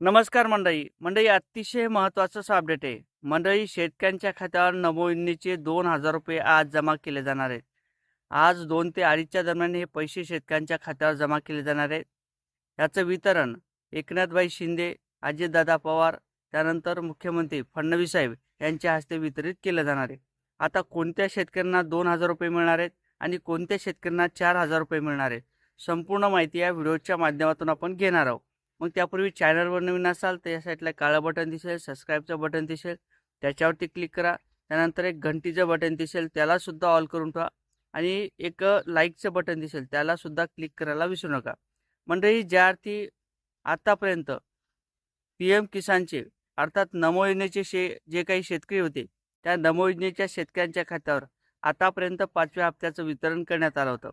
नमस्कार मंडळी. मंडळी अतिशय महत्त्वाचं असं अपडेट आहे. मंडळी शेतकऱ्यांच्या खात्यावर नमो दोन हजार रुपये आज जमा केले जाणार आहेत. आज दोन ते अडीचच्या दरम्यान हे पैसे शेतकऱ्यांच्या खात्यावर जमा केले जाणार आहेत. याचं वितरण एकनाथबाई शिंदे अजितदादा पवार त्यानंतर मुख्यमंत्री फडणवीस साहेब यांच्या हस्ते वितरित केलं जाणार आहे. आता कोणत्या शेतकऱ्यांना दोन हजार रुपये मिळणार आहेत आणि कोणत्या शेतकऱ्यांना चार हजार रुपये मिळणार आहेत संपूर्ण माहिती या व्हिडिओच्या माध्यमातून आपण घेणार आहोत. मग त्यापूर्वी चॅनलवर नवीन असाल तर या साईडला काळं बटन दिसेल सबस्क्राईबचं बटन दिसेल त्याच्यावरती क्लिक करा. त्यानंतर एक घंटीचं बटन दिसेल त्यालासुद्धा ऑल करून ठेवा. आणि एक लाईकचं बटन दिसेल त्यालासुद्धा क्लिक करायला विसरू नका. मंडळी ज्या अर्थी आत्तापर्यंत पी एम किसानचे अर्थात नमो योजनेचे शे जे काही शेतकरी होते त्या नमो योजनेच्या शेतकऱ्यांच्या खात्यावर आतापर्यंत पाचव्या हप्त्याचं वितरण करण्यात आलं होतं.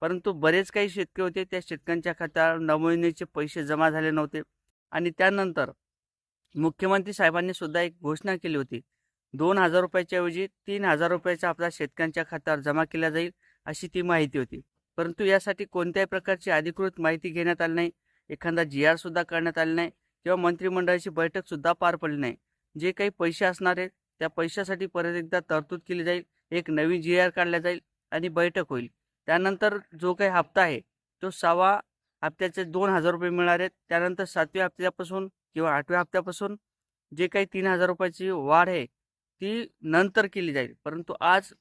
परंतु बरेच काही शेतकरी होते त्या शेतकऱ्यांच्या खात्यावर नमो पैसे जमा झाले नव्हते. आणि त्यानंतर मुख्यमंत्री साहेबांनी सुद्धा एक घोषणा केली होती. दोन हजार रुपयाच्या ऐवजी तीन हजार रुपयाचा आपला शेतकऱ्यांच्या खात्यावर जमा केला जाईल अशी ती माहिती होती. परंतु यासाठी कोणत्याही प्रकारची अधिकृत माहिती घेण्यात आली नाही. एखादा जी आर सुद्धा करण्यात आली नाही किंवा मंत्रिमंडळाची बैठक सुद्धा पार पडली नाही. जे काही पैसे असणार आहेत त्या पैशासाठी परत एकदा तरतूद केली जाईल. एक नवीन जी आर काढला जाईल आणि बैठक होईल. त्यानंतर जो काही हप्ता आहे तो सहावा हप्त्याचे दोन हजार रुपये मिळणार आहेत. त्यानंतर सातव्या हप्त्यापासून किंवा आठव्या हप्त्यापासून जे काही तीन हजार रुपयाची वाढ आहे ती नंतर केली जाईल. परंतु आज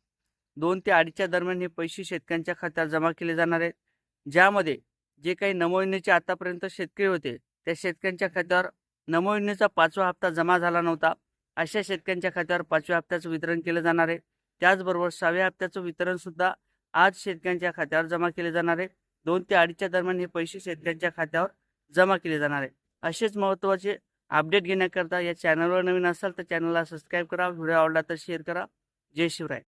दोन ते अडीचच्या दरम्यान हे पैसे शेतकऱ्यांच्या खात्यात जमा केले जाणार आहेत. ज्यामध्ये जे काही नमोयोजनेचे आतापर्यंत शेतकरी होते त्या शेतकऱ्यांच्या खात्यावर नमोयोजनेचा पाचवा हप्ता जमा झाला नव्हता. अशा शेतकऱ्यांच्या खात्यावर पाचव्या हप्त्याचं वितरण केलं जाणार आहे. त्याचबरोबर सहाव्या हप्त्याचं वितरणसुद्धा आज शेतकऱ्यांच्या खात्यावर जमा केले जाणार आहे. दोन ते अडीचच्या दरम्यान हे पैसे शेतकऱ्यांच्या खात्यावर जमा केले जाणार आहे. असेच महत्त्वाचे अपडेट घेण्याकरता या चॅनलवर नवीन असाल तर चॅनलला सबस्क्राईब करा. व्हिडिओ आवडला तर शेअर करा. जय शिवराय.